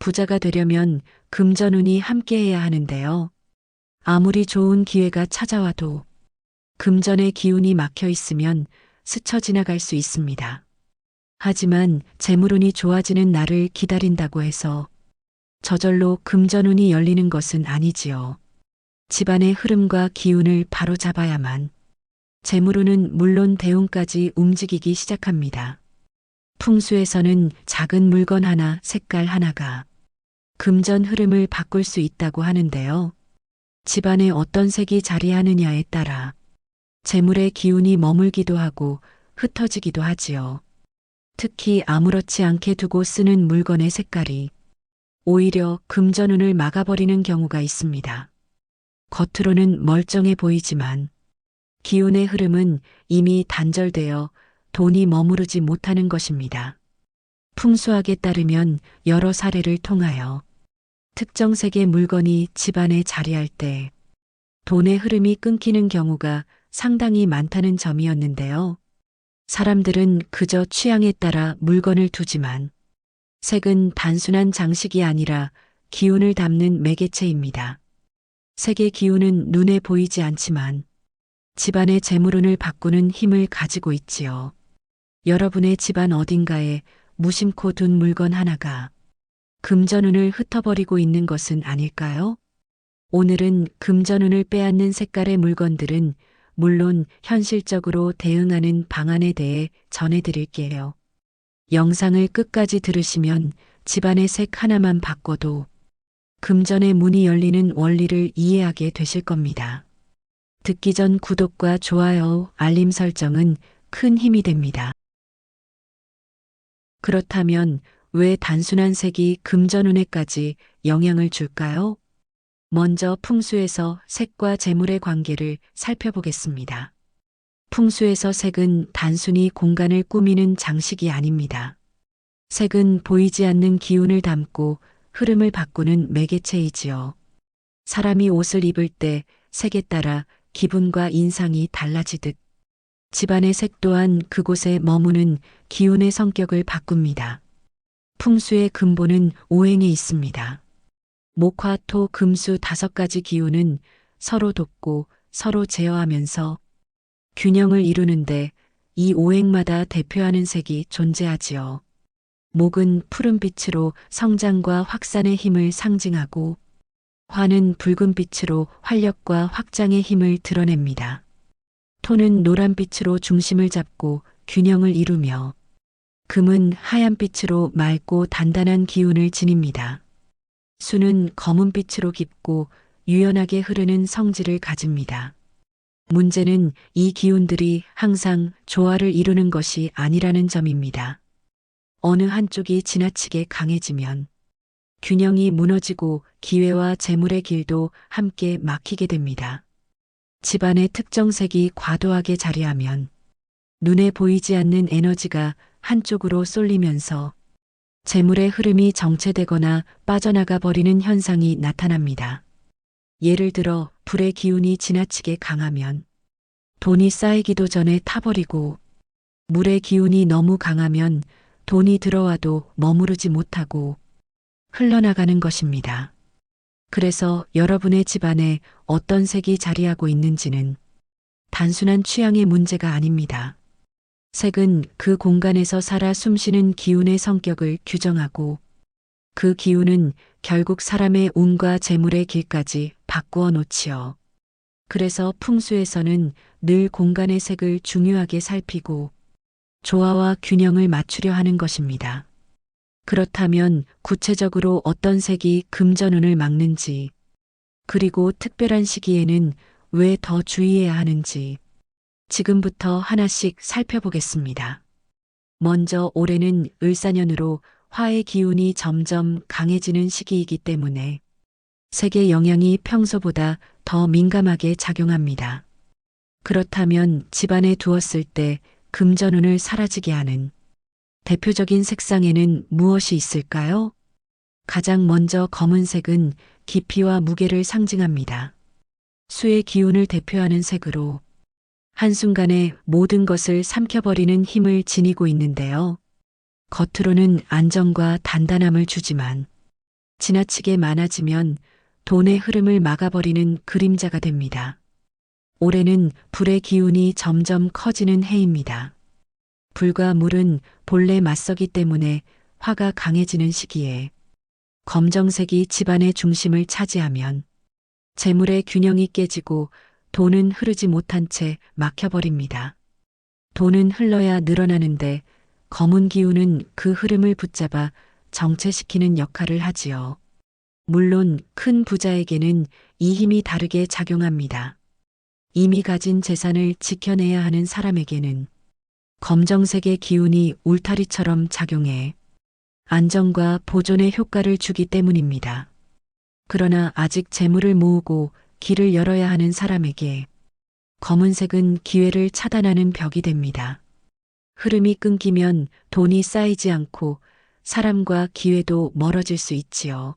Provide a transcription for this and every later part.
부자가 되려면 금전운이 함께해야 하는데요. 아무리 좋은 기회가 찾아와도 금전의 기운이 막혀 있으면 스쳐 지나갈 수 있습니다. 하지만 재물운이 좋아지는 날을 기다린다고 해서 저절로 금전운이 열리는 것은 아니지요. 집안의 흐름과 기운을 바로잡아야만 재물운은 물론 대운까지 움직이기 시작합니다. 풍수에서는 작은 물건 하나, 색깔 하나가 금전 흐름을 바꿀 수 있다고 하는데요. 집안에 어떤 색이 자리하느냐에 따라 재물의 기운이 머물기도 하고 흩어지기도 하지요. 특히 아무렇지 않게 두고 쓰는 물건의 색깔이 오히려 금전운을 막아버리는 경우가 있습니다. 겉으로는 멀쩡해 보이지만 기운의 흐름은 이미 단절되어 돈이 머무르지 못하는 것입니다. 풍수학에 따르면 여러 사례를 통하여 특정 색의 물건이 집안에 자리할 때 돈의 흐름이 끊기는 경우가 상당히 많다는 점이었는데요. 사람들은 그저 취향에 따라 물건을 두지만 색은 단순한 장식이 아니라 기운을 담는 매개체입니다. 색의 기운은 눈에 보이지 않지만 집안의 재물운을 바꾸는 힘을 가지고 있지요. 여러분의 집안 어딘가에 무심코 둔 물건 하나가 금전운을 흩어버리고 있는 것은 아닐까요? 오늘은 금전운을 빼앗는 색깔의 물건들은 물론 현실적으로 대응하는 방안에 대해 전해드릴게요. 영상을 끝까지 들으시면 집안의 색 하나만 바꿔도 금전의 문이 열리는 원리를 이해하게 되실 겁니다. 듣기 전 구독과 좋아요, 알림 설정은 큰 힘이 됩니다. 그렇다면 왜 단순한 색이 금전운에까지 영향을 줄까요? 먼저 풍수에서 색과 재물의 관계를 살펴보겠습니다. 풍수에서 색은 단순히 공간을 꾸미는 장식이 아닙니다. 색은 보이지 않는 기운을 담고 흐름을 바꾸는 매개체이지요. 사람이 옷을 입을 때 색에 따라 기분과 인상이 달라지듯 집안의 색 또한 그곳에 머무는 기운의 성격을 바꿉니다. 풍수의 근본은 오행에 있습니다. 목화, 토, 금수 다섯 가지 기운은 서로 돕고 서로 제어하면서 균형을 이루는데 이 오행마다 대표하는 색이 존재하지요. 목은 푸른빛으로 성장과 확산의 힘을 상징하고 화는 붉은빛으로 활력과 확장의 힘을 드러냅니다. 토는 노란빛으로 중심을 잡고 균형을 이루며 금은 하얀빛으로 맑고 단단한 기운을 지닙니다. 수는 검은빛으로 깊고 유연하게 흐르는 성질을 가집니다. 문제는 이 기운들이 항상 조화를 이루는 것이 아니라는 점입니다. 어느 한쪽이 지나치게 강해지면 균형이 무너지고 기회와 재물의 길도 함께 막히게 됩니다. 집안의 특정색이 과도하게 자리하면 눈에 보이지 않는 에너지가 한쪽으로 쏠리면서 재물의 흐름이 정체되거나 빠져나가 버리는 현상이 나타납니다. 예를 들어 불의 기운이 지나치게 강하면 돈이 쌓이기도 전에 타버리고 물의 기운이 너무 강하면 돈이 들어와도 머무르지 못하고 흘러나가는 것입니다. 그래서 여러분의 집안에 어떤 색이 자리하고 있는지는 단순한 취향의 문제가 아닙니다. 색은 그 공간에서 살아 숨쉬는 기운의 성격을 규정하고 그 기운은 결국 사람의 운과 재물의 길까지 바꾸어 놓지요. 그래서 풍수에서는 늘 공간의 색을 중요하게 살피고 조화와 균형을 맞추려 하는 것입니다. 그렇다면 구체적으로 어떤 색이 금전운을 막는지, 그리고 특별한 시기에는 왜 더 주의해야 하는지, 지금부터 하나씩 살펴보겠습니다. 먼저 올해는 을사년으로 화의 기운이 점점 강해지는 시기이기 때문에 색의 영향이 평소보다 더 민감하게 작용합니다. 그렇다면 집안에 두었을 때 금전운을 사라지게 하는 대표적인 색상에는 무엇이 있을까요? 가장 먼저 검은색은 깊이와 무게를 상징합니다. 수의 기운을 대표하는 색으로 한순간에 모든 것을 삼켜버리는 힘을 지니고 있는데요. 겉으로는 안정과 단단함을 주지만 지나치게 많아지면 돈의 흐름을 막아버리는 그림자가 됩니다. 올해는 불의 기운이 점점 커지는 해입니다. 불과 물은 본래 맞서기 때문에 화가 강해지는 시기에 검정색이 집안의 중심을 차지하면 재물의 균형이 깨지고 돈은 흐르지 못한 채 막혀버립니다. 돈은 흘러야 늘어나는데 검은 기운은 그 흐름을 붙잡아 정체시키는 역할을 하지요. 물론 큰 부자에게는 이 힘이 다르게 작용합니다. 이미 가진 재산을 지켜내야 하는 사람에게는 검정색의 기운이 울타리처럼 작용해 안정과 보존의 효과를 주기 때문입니다. 그러나 아직 재물을 모으고 길을 열어야 하는 사람에게 검은색은 기회를 차단하는 벽이 됩니다. 흐름이 끊기면 돈이 쌓이지 않고 사람과 기회도 멀어질 수 있지요.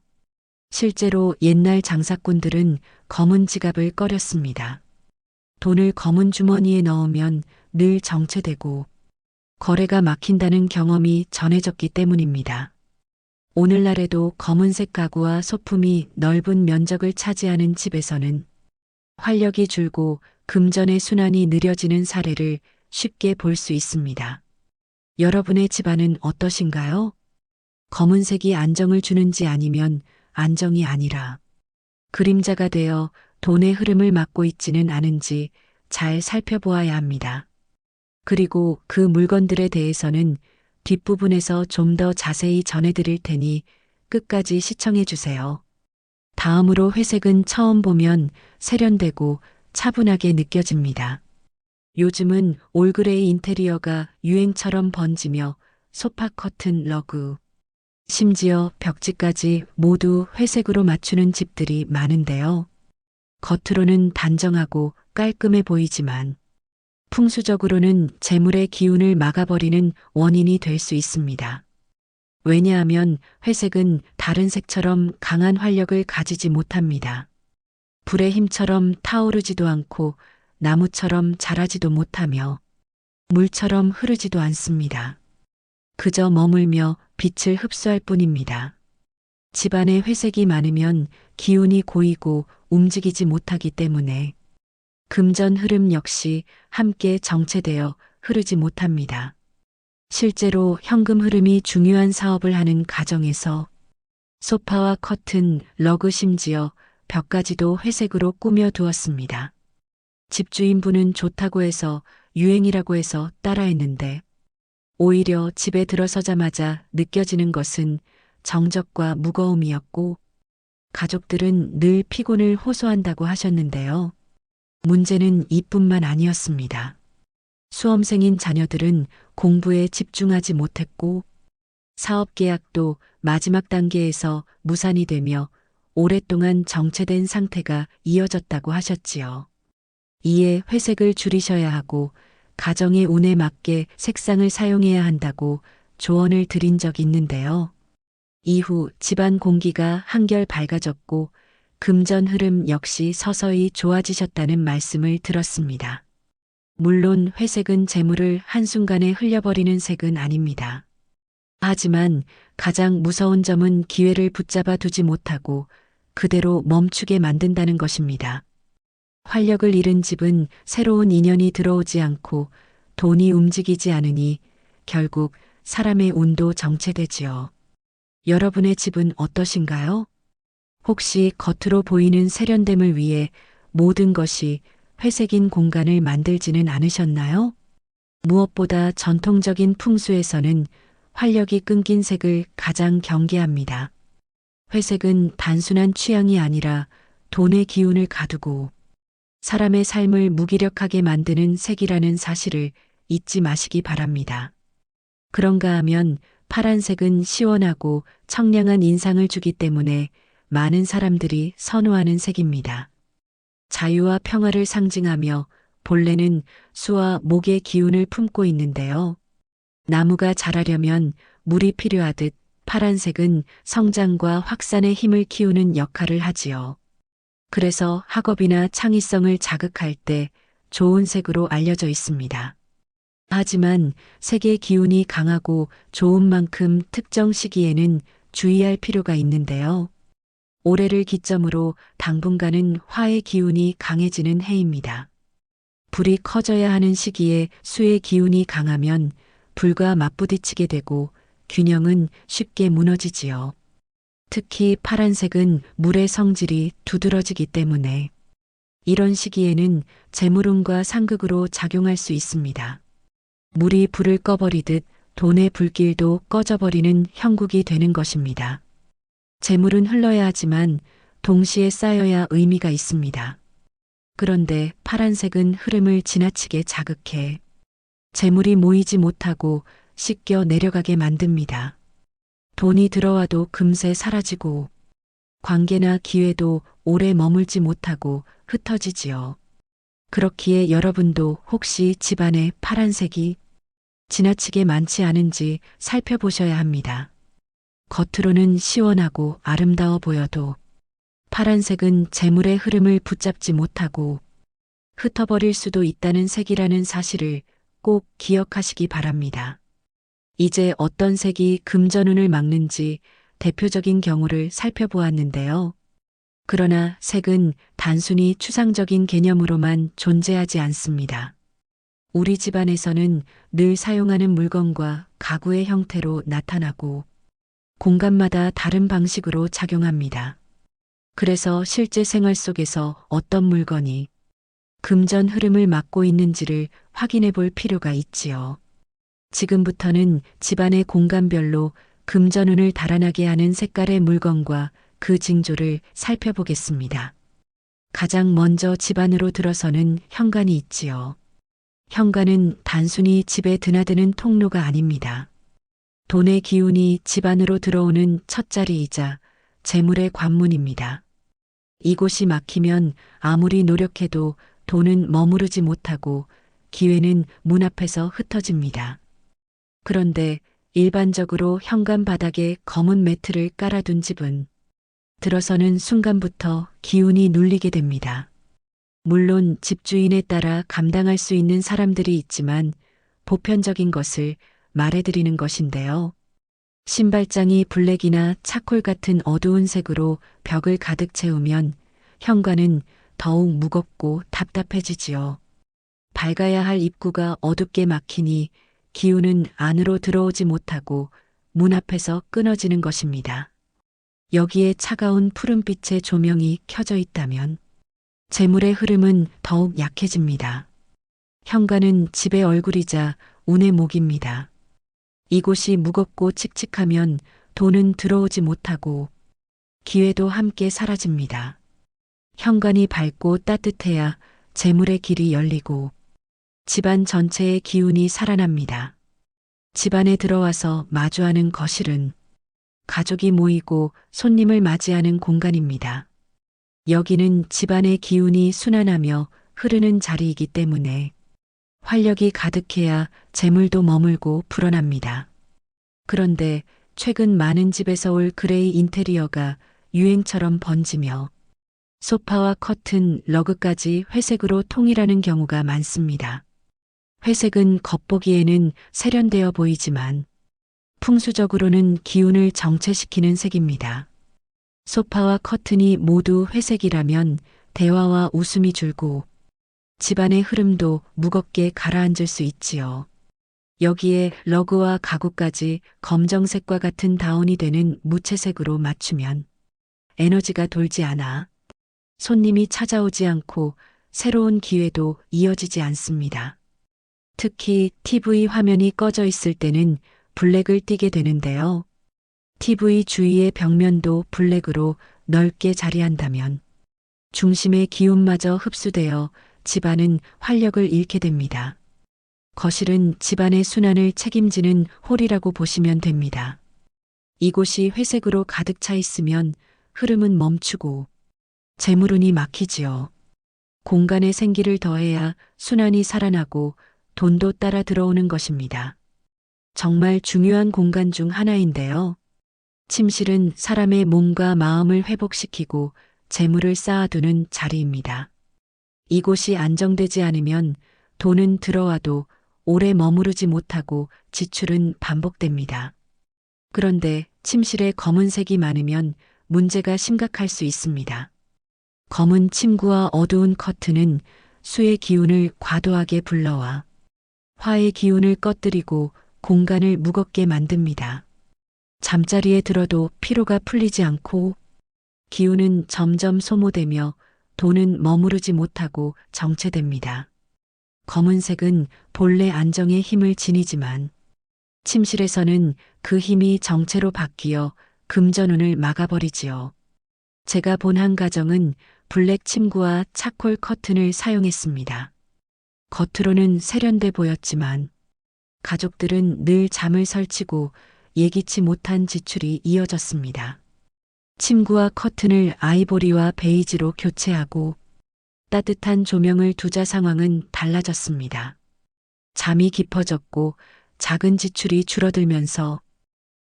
실제로 옛날 장사꾼들은 검은 지갑을 꺼렸습니다. 돈을 검은 주머니에 넣으면 늘 정체되고 거래가 막힌다는 경험이 전해졌기 때문입니다. 오늘날에도 검은색 가구와 소품이 넓은 면적을 차지하는 집에서는 활력이 줄고 금전의 순환이 느려지는 사례를 쉽게 볼 수 있습니다. 여러분의 집안은 어떠신가요? 검은색이 안정을 주는지 아니면 안정이 아니라 그림자가 되어 돈의 흐름을 막고 있지는 않은지 잘 살펴보아야 합니다. 그리고 그 물건들에 대해서는 뒷부분에서 좀 더 자세히 전해드릴 테니 끝까지 시청해 주세요. 다음으로 회색은 처음 보면 세련되고 차분하게 느껴집니다. 요즘은 올그레이 인테리어가 유행처럼 번지며 소파 커튼 러그, 심지어 벽지까지 모두 회색으로 맞추는 집들이 많은데요. 겉으로는 단정하고 깔끔해 보이지만 풍수적으로는 재물의 기운을 막아버리는 원인이 될 수 있습니다. 왜냐하면 회색은 다른 색처럼 강한 활력을 가지지 못합니다. 불의 힘처럼 타오르지도 않고 나무처럼 자라지도 못하며 물처럼 흐르지도 않습니다. 그저 머물며 빛을 흡수할 뿐입니다. 집안에 회색이 많으면 기운이 고이고 움직이지 못하기 때문에 금전 흐름 역시 함께 정체되어 흐르지 못합니다. 실제로 현금 흐름이 중요한 사업을 하는 가정에서 소파와 커튼, 러그 심지어 벽까지도 회색으로 꾸며 두었습니다. 집주인분은 좋다고 해서 유행이라고 해서 따라했는데 오히려 집에 들어서자마자 느껴지는 것은 정적과 무거움이었고 가족들은 늘 피곤을 호소한다고 하셨는데요. 문제는 이뿐만 아니었습니다. 수험생인 자녀들은 공부에 집중하지 못했고 사업 계약도 마지막 단계에서 무산이 되며 오랫동안 정체된 상태가 이어졌다고 하셨지요. 이에 회색을 줄이셔야 하고 가정의 운에 맞게 색상을 사용해야 한다고 조언을 드린 적이 있는데요. 이후 집안 공기가 한결 밝아졌고 금전 흐름 역시 서서히 좋아지셨다는 말씀을 들었습니다. 물론 회색은 재물을 한순간에 흘려버리는 색은 아닙니다. 하지만 가장 무서운 점은 기회를 붙잡아 두지 못하고 그대로 멈추게 만든다는 것입니다. 활력을 잃은 집은 새로운 인연이 들어오지 않고 돈이 움직이지 않으니 결국 사람의 운도 정체되지요. 여러분의 집은 어떠신가요? 혹시 겉으로 보이는 세련됨을 위해 모든 것이 회색인 공간을 만들지는 않으셨나요? 무엇보다 전통적인 풍수에서는 활력이 끊긴 색을 가장 경계합니다. 회색은 단순한 취향이 아니라 돈의 기운을 가두고 사람의 삶을 무기력하게 만드는 색이라는 사실을 잊지 마시기 바랍니다. 그런가 하면 파란색은 시원하고 청량한 인상을 주기 때문에 많은 사람들이 선호하는 색입니다. 자유와 평화를 상징하며 본래는 수와 목의 기운을 품고 있는데요. 나무가 자라려면 물이 필요하듯 파란색은 성장과 확산의 힘을 키우는 역할을 하지요. 그래서 학업이나 창의성을 자극할 때 좋은 색으로 알려져 있습니다. 하지만 색의 기운이 강하고 좋은 만큼 특정 시기에는 주의할 필요가 있는데요. 올해를 기점으로 당분간은 화의 기운이 강해지는 해입니다. 불이 커져야 하는 시기에 수의 기운이 강하면 불과 맞부딪히게 되고 균형은 쉽게 무너지지요. 특히 파란색은 물의 성질이 두드러지기 때문에 이런 시기에는 재물운과 상극으로 작용할 수 있습니다. 물이 불을 꺼버리듯 돈의 불길도 꺼져버리는 형국이 되는 것입니다. 재물은 흘러야 하지만 동시에 쌓여야 의미가 있습니다. 그런데 파란색은 흐름을 지나치게 자극해 재물이 모이지 못하고 씻겨 내려가게 만듭니다. 돈이 들어와도 금세 사라지고 관계나 기회도 오래 머물지 못하고 흩어지지요. 그렇기에 여러분도 혹시 집안에 파란색이 지나치게 많지 않은지 살펴보셔야 합니다. 겉으로는 시원하고 아름다워 보여도 파란색은 재물의 흐름을 붙잡지 못하고 흩어버릴 수도 있다는 색이라는 사실을 꼭 기억하시기 바랍니다. 이제 어떤 색이 금전운을 막는지 대표적인 경우를 살펴보았는데요. 그러나 색은 단순히 추상적인 개념으로만 존재하지 않습니다. 우리 집안에서는 늘 사용하는 물건과 가구의 형태로 나타나고 공간마다 다른 방식으로 작용합니다. 그래서 실제 생활 속에서 어떤 물건이 금전 흐름을 막고 있는지를 확인해 볼 필요가 있지요. 지금부터는 집안의 공간별로 금전운을 달아나게 하는 색깔의 물건과 그 징조를 살펴보겠습니다. 가장 먼저 집안으로 들어서는 현관이 있지요. 현관은 단순히 집에 드나드는 통로가 아닙니다. 돈의 기운이 집안으로 들어오는 첫 자리이자 재물의 관문입니다. 이곳이 막히면 아무리 노력해도 돈은 머무르지 못하고 기회는 문 앞에서 흩어집니다. 그런데 일반적으로 현관 바닥에 검은 매트를 깔아둔 집은 들어서는 순간부터 기운이 눌리게 됩니다. 물론 집주인에 따라 감당할 수 있는 사람들이 있지만 보편적인 것을 말해드리는 것인데요. 신발장이 블랙이나 차콜 같은 어두운 색으로 벽을 가득 채우면 현관은 더욱 무겁고 답답해지지요. 밝아야 할 입구가 어둡게 막히니 기운은 안으로 들어오지 못하고 문 앞에서 끊어지는 것입니다. 여기에 차가운 푸른빛의 조명이 켜져 있다면 재물의 흐름은 더욱 약해집니다. 현관은 집의 얼굴이자 운의 목입니다. 이곳이 무겁고 칙칙하면 돈은 들어오지 못하고 기회도 함께 사라집니다. 현관이 밝고 따뜻해야 재물의 길이 열리고 집안 전체의 기운이 살아납니다. 집안에 들어와서 마주하는 거실은 가족이 모이고 손님을 맞이하는 공간입니다. 여기는 집안의 기운이 순환하며 흐르는 자리이기 때문에 활력이 가득해야 재물도 머물고 불어납니다. 그런데 최근 많은 집에서 올 그레이 인테리어가 유행처럼 번지며 소파와 커튼, 러그까지 회색으로 통일하는 경우가 많습니다. 회색은 겉보기에는 세련되어 보이지만 풍수적으로는 기운을 정체시키는 색입니다. 소파와 커튼이 모두 회색이라면 대화와 웃음이 줄고 집안의 흐름도 무겁게 가라앉을 수 있지요. 여기에 러그와 가구까지 검정색과 같은 다운이 되는 무채색으로 맞추면 에너지가 돌지 않아 손님이 찾아오지 않고 새로운 기회도 이어지지 않습니다. 특히 TV 화면이 꺼져 있을 때는 블랙을 띠게 되는데요. TV 주위의 벽면도 블랙으로 넓게 자리한다면 중심의 기운마저 흡수되어 집안은 활력을 잃게 됩니다. 거실은 집안의 순환을 책임지는 홀이라고 보시면 됩니다. 이곳이 회색으로 가득 차 있으면 흐름은 멈추고 재물운이 막히지요. 공간에 생기를 더해야 순환이 살아나고 돈도 따라 들어오는 것입니다. 정말 중요한 공간 중 하나인데요. 침실은 사람의 몸과 마음을 회복시키고 재물을 쌓아두는 자리입니다. 이곳이 안정되지 않으면 돈은 들어와도 오래 머무르지 못하고 지출은 반복됩니다. 그런데 침실에 검은색이 많으면 문제가 심각할 수 있습니다. 검은 침구와 어두운 커튼은 수의 기운을 과도하게 불러와 화의 기운을 꺼뜨리고 공간을 무겁게 만듭니다. 잠자리에 들어도 피로가 풀리지 않고 기운은 점점 소모되며 돈은 머무르지 못하고 정체됩니다. 검은색은 본래 안정의 힘을 지니지만 침실에서는 그 힘이 정체로 바뀌어 금전운을 막아버리지요. 제가 본 한 가정은 블랙 침구와 차콜 커튼을 사용했습니다. 겉으로는 세련돼 보였지만 가족들은 늘 잠을 설치고 예기치 못한 지출이 이어졌습니다. 침구와 커튼을 아이보리와 베이지로 교체하고 따뜻한 조명을 두자 상황은 달라졌습니다. 잠이 깊어졌고 작은 지출이 줄어들면서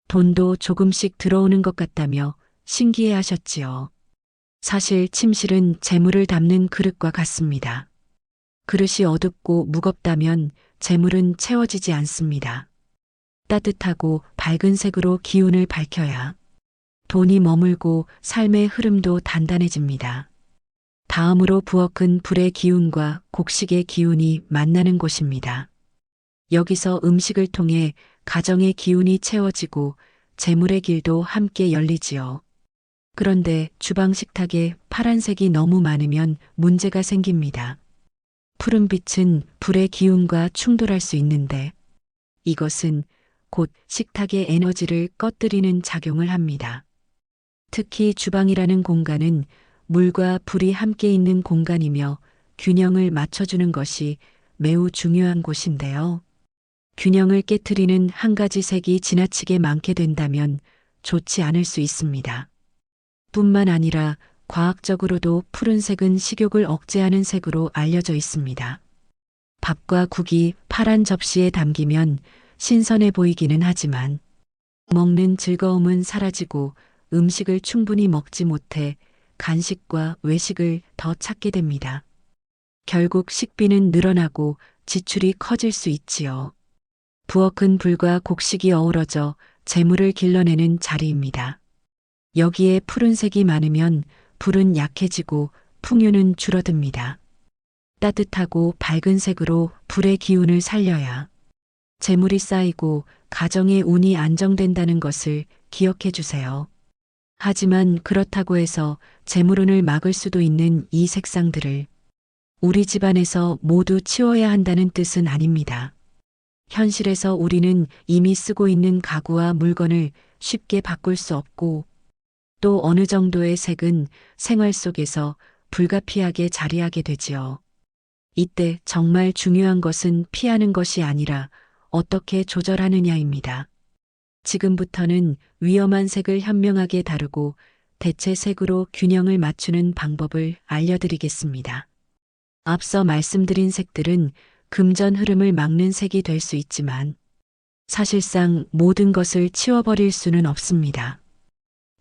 돈도 조금씩 들어오는 것 같다며 신기해 하셨지요. 사실 침실은 재물을 담는 그릇과 같습니다. 그릇이 어둡고 무겁다면 재물은 채워지지 않습니다. 따뜻하고 밝은 색으로 기운을 밝혀야 돈이 머물고 삶의 흐름도 단단해집니다. 다음으로 부엌은 불의 기운과 곡식의 기운이 만나는 곳입니다. 여기서 음식을 통해 가정의 기운이 채워지고 재물의 길도 함께 열리지요. 그런데 주방 식탁에 파란색이 너무 많으면 문제가 생깁니다. 푸른 빛은 불의 기운과 충돌할 수 있는데 이것은 곧 식탁의 에너지를 꺼뜨리는 작용을 합니다. 특히 주방이라는 공간은 물과 불이 함께 있는 공간이며 균형을 맞춰주는 것이 매우 중요한 곳인데요. 균형을 깨뜨리는 한 가지 색이 지나치게 많게 된다면 좋지 않을 수 있습니다. 뿐만 아니라 과학적으로도 푸른색은 식욕을 억제하는 색으로 알려져 있습니다. 밥과 국이 파란 접시에 담기면 신선해 보이기는 하지만 먹는 즐거움은 사라지고 음식을 충분히 먹지 못해 간식과 외식을 더 찾게 됩니다. 결국 식비는 늘어나고 지출이 커질 수 있지요. 부엌은 불과 곡식이 어우러져 재물을 길러내는 자리입니다. 여기에 푸른색이 많으면 불은 약해지고 풍요는 줄어듭니다. 따뜻하고 밝은 색으로 불의 기운을 살려야 재물이 쌓이고 가정의 운이 안정된다는 것을 기억해 주세요. 하지만 그렇다고 해서 재물운을 막을 수도 있는 이 색상들을 우리 집안에서 모두 치워야 한다는 뜻은 아닙니다. 현실에서 우리는 이미 쓰고 있는 가구와 물건을 쉽게 바꿀 수 없고 또 어느 정도의 색은 생활 속에서 불가피하게 자리하게 되지요. 이때 정말 중요한 것은 피하는 것이 아니라 어떻게 조절하느냐입니다. 지금부터는 위험한 색을 현명하게 다루고 대체 색으로 균형을 맞추는 방법을 알려드리겠습니다. 앞서 말씀드린 색들은 금전 흐름을 막는 색이 될 수 있지만 사실상 모든 것을 치워버릴 수는 없습니다.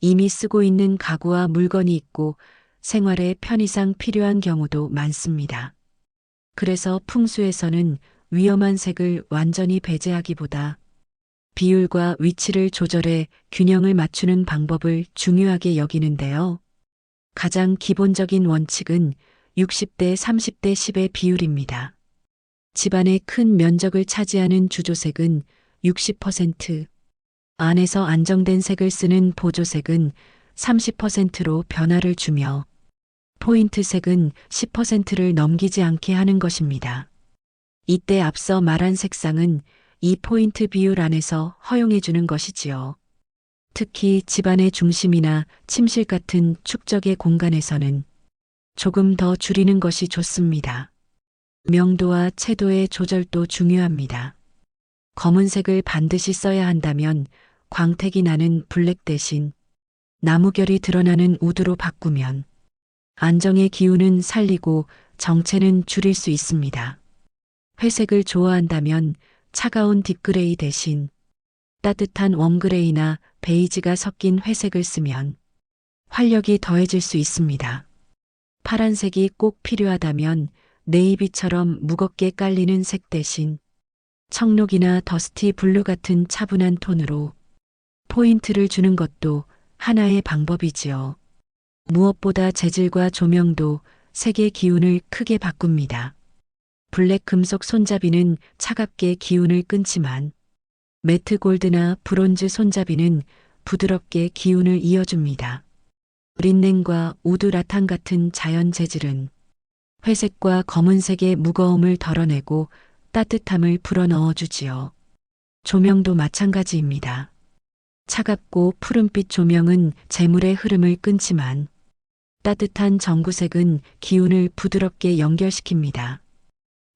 이미 쓰고 있는 가구와 물건이 있고 생활에 편의상 필요한 경우도 많습니다. 그래서 풍수에서는 위험한 색을 완전히 배제하기보다 비율과 위치를 조절해 균형을 맞추는 방법을 중요하게 여기는데요. 가장 기본적인 원칙은 60대 30대 10의 비율입니다. 집안의 큰 면적을 차지하는 주조색은 60%, 안에서 안정된 색을 쓰는 보조색은 30%로 변화를 주며 포인트 색은 10%를 넘기지 않게 하는 것입니다. 이때 앞서 말한 색상은 이 포인트 비율 안에서 허용해 주는 것이지요. 특히 집안의 중심이나 침실 같은 축적의 공간에서는 조금 더 줄이는 것이 좋습니다. 명도와 채도의 조절도 중요합니다. 검은색을 반드시 써야 한다면 광택이 나는 블랙 대신 나무결이 드러나는 우드로 바꾸면 안정의 기운은 살리고 정체는 줄일 수 있습니다. 회색을 좋아한다면 차가운 딥그레이 대신 따뜻한 웜그레이나 베이지가 섞인 회색을 쓰면 활력이 더해질 수 있습니다. 파란색이 꼭 필요하다면 네이비처럼 무겁게 깔리는 색 대신 청록이나 더스티 블루 같은 차분한 톤으로 포인트를 주는 것도 하나의 방법이지요. 무엇보다 재질과 조명도 색의 기운을 크게 바꿉니다. 블랙 금속 손잡이는 차갑게 기운을 끊지만 매트 골드나 브론즈 손잡이는 부드럽게 기운을 이어줍니다. 린넨과 우드 라탄 같은 자연 재질은 회색과 검은색의 무거움을 덜어내고 따뜻함을 불어넣어 주지요. 조명도 마찬가지입니다. 차갑고 푸른빛 조명은 재물의 흐름을 끊지만 따뜻한 전구색은 기운을 부드럽게 연결시킵니다.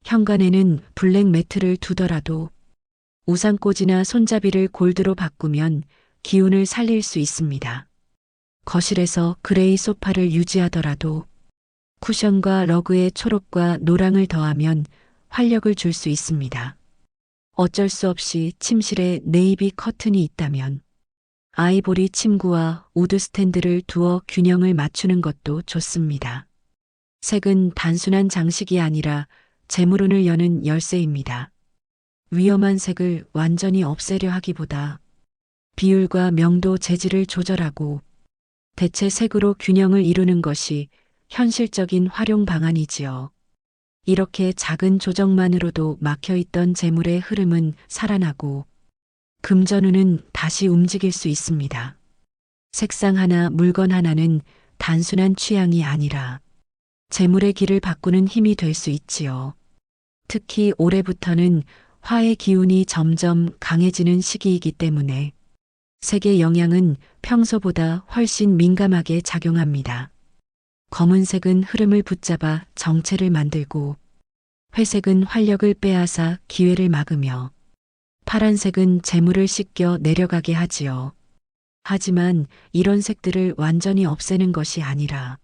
현관에는 블랙 매트를 두더라도 우산꽂이나 손잡이를 골드로 바꾸면 기운을 살릴 수 있습니다. 거실에서 그레이 소파를 유지하더라도 쿠션과 러그에 초록과 노랑을 더하면 활력을 줄 수 있습니다. 어쩔 수 없이 침실에 네이비 커튼이 있다면 아이보리 침구와 우드 스탠드를 두어 균형을 맞추는 것도 좋습니다. 색은 단순한 장식이 아니라 재물운을 여는 열쇠입니다. 위험한 색을 완전히 없애려 하기보다 비율과 명도 재질을 조절하고 대체 색으로 균형을 이루는 것이 현실적인 활용 방안이지요. 이렇게 작은 조정만으로도 막혀있던 재물의 흐름은 살아나고 금전운은 다시 움직일 수 있습니다. 색상 하나, 물건 하나는 단순한 취향이 아니라 재물의 길을 바꾸는 힘이 될 수 있지요. 특히 올해부터는 화의 기운이 점점 강해지는 시기이기 때문에 색의 영향은 평소보다 훨씬 민감하게 작용합니다. 검은색은 흐름을 붙잡아 정체를 만들고 회색은 활력을 빼앗아 기회를 막으며 파란색은 재물을 씻겨 내려가게 하지요. 하지만 이런 색들을 완전히 없애는 것이 아니라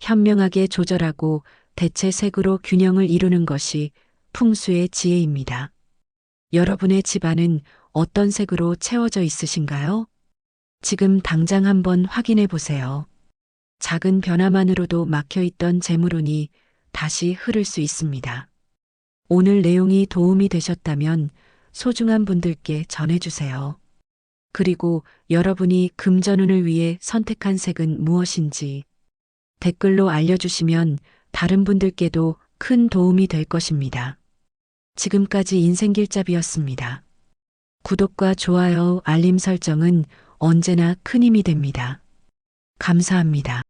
현명하게 조절하고 대체 색으로 균형을 이루는 것이 풍수의 지혜입니다. 여러분의 집안은 어떤 색으로 채워져 있으신가요? 지금 당장 한번 확인해 보세요. 작은 변화만으로도 막혀 있던 재물운이 다시 흐를 수 있습니다. 오늘 내용이 도움이 되셨다면 소중한 분들께 전해주세요. 그리고 여러분이 금전운을 위해 선택한 색은 무엇인지 댓글로 알려주시면 다른 분들께도 큰 도움이 될 것입니다. 지금까지 인생길잡이였습니다. 구독과 좋아요, 알림 설정은 언제나 큰 힘이 됩니다. 감사합니다.